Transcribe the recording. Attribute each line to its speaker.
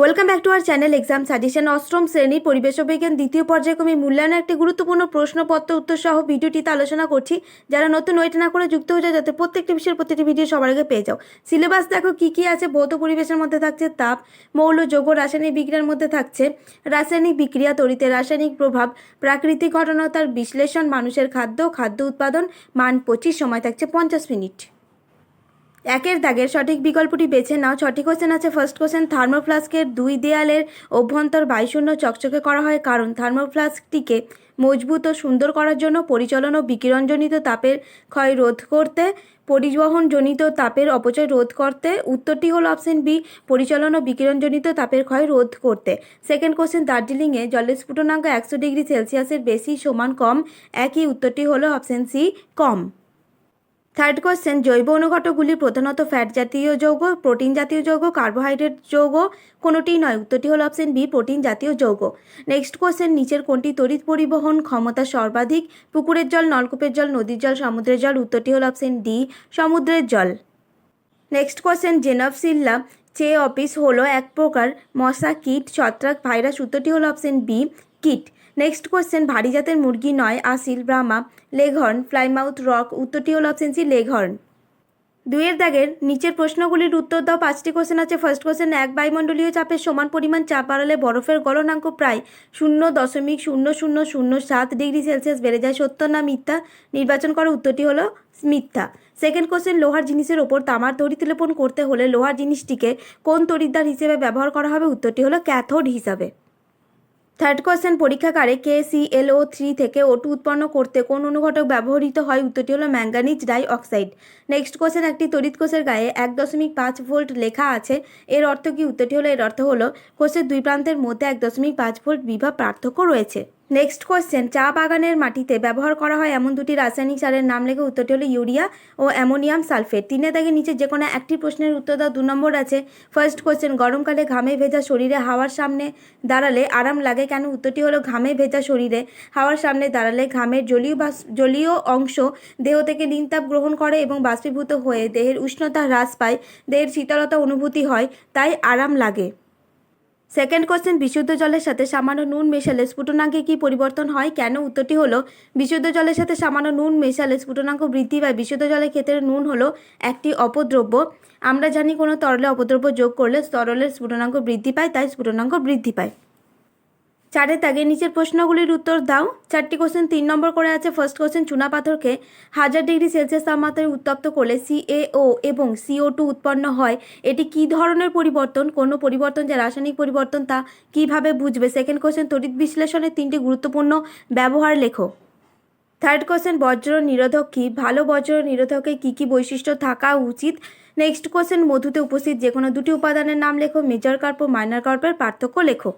Speaker 1: Welcome back to our channel exam suggestion অষ্টম শ্রেণির পরিবেশ বিজ্ঞান দ্বিতীয় পর্যায়ক্রমে মূল্যায়নের একটি গুরুত্বপূর্ণ প্রশ্নপত্র উত্তর সহ ভিডিওটিতে আলোচনা করছি। যারা নতুন ওয়েট না করে যুক্ত হয়ে যায় যাতে প্রত্যেকটি বিষয়ের প্রতিটি ভিডিও সবার আগে পেয়ে যাও। সিলেবাস দেখো, কি কি আছে? ভৌত পরিবেশের মধ্যে থাকছে তাপ, মৌল, যৌগ, রাসায়নিক বিক্রিয়ার মধ্যে থাকছে রাসায়নিক বিক্রিয়া, তড়িতে রাসায়নিক প্রভাব, প্রাকৃতিক ঘটনা, তার বিশ্লেষণ, মানুষের খাদ্য খাদ্য উৎপাদন, মান পঁচিশ, সময় থাকছে পঞ্চাশ মিনিট। একের দাগের সঠিক বিকল্পটি বেছে নাও। সঠিক কোশ্চেন আছে ফার্স্ট কোশ্চেন থার্মোফ্লাস্কের দুই দেয়ালের অভ্যন্তর বায়ুশূন্য চকচকে করা হয়। কারণ থার্মোফ্লাস্কটিকে মজবুত ও সুন্দর করার জন্য পরিচালন ও বিকিরণজনিত তাপের ক্ষয় রোধ করতে, পরিবহনজনিত তাপের অপচয় রোধ করতে, উত্তরটি হলো অপশন বি পরিচালন ও বিকিরণজনিত তাপের ক্ষয় রোধ করতে। সেকেন্ড কোশ্চেন দার্জিলিংয়ে জলের স্ফুটনাঙ্ক একশো ডিগ্রি সেলসিয়াসের বেশি সমান কম। একই উত্তরটি হলো অপশন সি কম। থার্ড কোশ্চেন জৈব অনুঘটকগুলি প্রধানত ফ্যাট জাতীয় যৌগ প্রোটিন জাতীয় যৌগ কার্বোহাইড্রেট যৌগ, কোনোটিই নয়। উত্তরটি হলো অপশন বি প্রোটিন জাতীয় যৌগ। নেক্সট কোশ্চেন নিচের কোনটি তড়িৎ পরিবহন ক্ষমতা সর্বাধিক? পুকুরের জল, নলকূপের জল, নদীর জল, সমুদ্রের জল, উত্তরটি হলো অপশন ডি সমুদ্রের জল। নেক্সট কোশ্চেন জেনফসিল্লা, চে অফিস হলো এক প্রকার মশা, কীট, ছত্রাক, ভাইরাস, উত্তরটি হলো অপশন বি কীট। নেক্সট কোশ্চেন ভারী জাতের মুরগি নয়, আসিল ব্রাহ্মা লেঘর্ন ফ্লাইমাউথ, রক উত্তরটি হল অপশন সি লেঘর্ন দুইয়ের দাগের নিচের প্রশ্নগুলির উত্তর দাও, পাঁচটি কোশ্চেন আছে। ফার্স্ট কোশ্চেন এক বায়ুমণ্ডলীয় চাপের সমান পরিমাণ চাপ বাড়ালে বরফের গলনাঙ্ক প্রায় শূন্য দশমিক শূন্য শূন্য শূন্য সাত ডিগ্রি সেলসিয়াস বেড়ে যায়। সত্য না মিথ্যা? নির্বাচন করার উত্তরটি হলো মিথ্যা। সেকেন্ড কোশ্চেন লোহার জিনিসের ওপর তামার তড়িৎ লেপন করতে হলে লোহার জিনিসটিকে কোন তড়িৎদ্বার হিসেবে ব্যবহার করা হবে? উত্তরটি হলো ক্যাথোড হিসাবে। Third question পরীক্ষাকারে K C L O three থেকে ওটু উৎপন্ন করতে কোন অনুঘটক ব্যবহৃত হয়? উত্তরটি হলো manganese dioxide next question একটি তড়িৎ কোষের গায়ে এক দশমিক পাঁচ ভোল্ট লেখা আছে। এর অর্থ কি? উত্তরটি হলো, এর অর্থ হলো কোষের দুই প্রান্তের মধ্যে এক দশমিক পাঁচ ভোল্ট বিভব পার্থক্য রয়েছে। নেক্সট কোশ্চেন চা বাগানের মাটিতে ব্যবহার করা হয় এমন দুটি রাসায়নিক সারের নাম লেখে উত্তরটি হলো ইউরিয়া ও অ্যামোনিয়াম সালফেট। তিনে দাগে নিচে যে কোনো একটি প্রশ্নের উত্তর দাও, দু নম্বর আছে। ফার্স্ট কোশ্চেন গরমকালে ঘামে ভেজা শরীরে হাওয়ার সামনে দাঁড়ালে আরাম লাগে কেন? উত্তরটি হলো ঘামে ভেজা শরীরে হাওয়ার সামনে দাঁড়ালে ঘামের জলীয় জলীয় অংশ দেহ থেকে নিনতাপ গ্রহণ করে এবং বাষ্পীভূত হয়ে দেহের উষ্ণতা হ্রাস পায়। দেহের শীতলতা অনুভূতি হয়, তাই আরাম লাগে। সেকেন্ড কোশ্চেন বিশুদ্ধ জলের সাথে সামান্য নুন মেশালে স্ফুটনাঙ্কে কি পরিবর্তন হয়? কেন? উত্তরটি হলো, বিশুদ্ধ জলের সাথে সামান্য নুন মেশালে স্ফুটনাঙ্ক বৃদ্ধি পায়। বিশুদ্ধ জলের ক্ষেত্রে নুন হলো একটি অপদ্রব্য। আমরা জানি কোনো তরলে অপদ্রব্য যোগ করলে তরলের স্ফুটনাঙ্ক বৃদ্ধি পায়, তাই স্ফুটনাঙ্ক বৃদ্ধি পায়। চারের দাগে নিচের প্রশ্নগুলির উত্তর দাও। চারটি কোশ্চেন তিন নম্বর করে আছে। ফার্স্ট কোশ্চেন চুনা পাথরকে হাজার ডিগ্রি সেলসিয়াস তাপমাত্রায় উত্তপ্ত করলে সিএও এবং সিও টু উৎপন্ন হয়। এটি কী ধরনের পরিবর্তন? কোনো পরিবর্তন যা রাসায়নিক পরিবর্তন তা কীভাবে বুঝবে? সেকেন্ড কোশ্চেন তড়িৎ বিশ্লেষণের তিনটি গুরুত্বপূর্ণ ব্যবহার লেখো। থার্ড কোশ্চেন বজ্র নিরোধক কী? ভালো বজ্র নিরোধকে কী কী বৈশিষ্ট্য থাকা উচিত? নেক্সট কোশ্চেন মধুতে উপস্থিত যে কোনো দুটি উপাদানের নাম লেখো। মেজর কার্প ও মাইনার কার্পের পার্থক্য লেখো।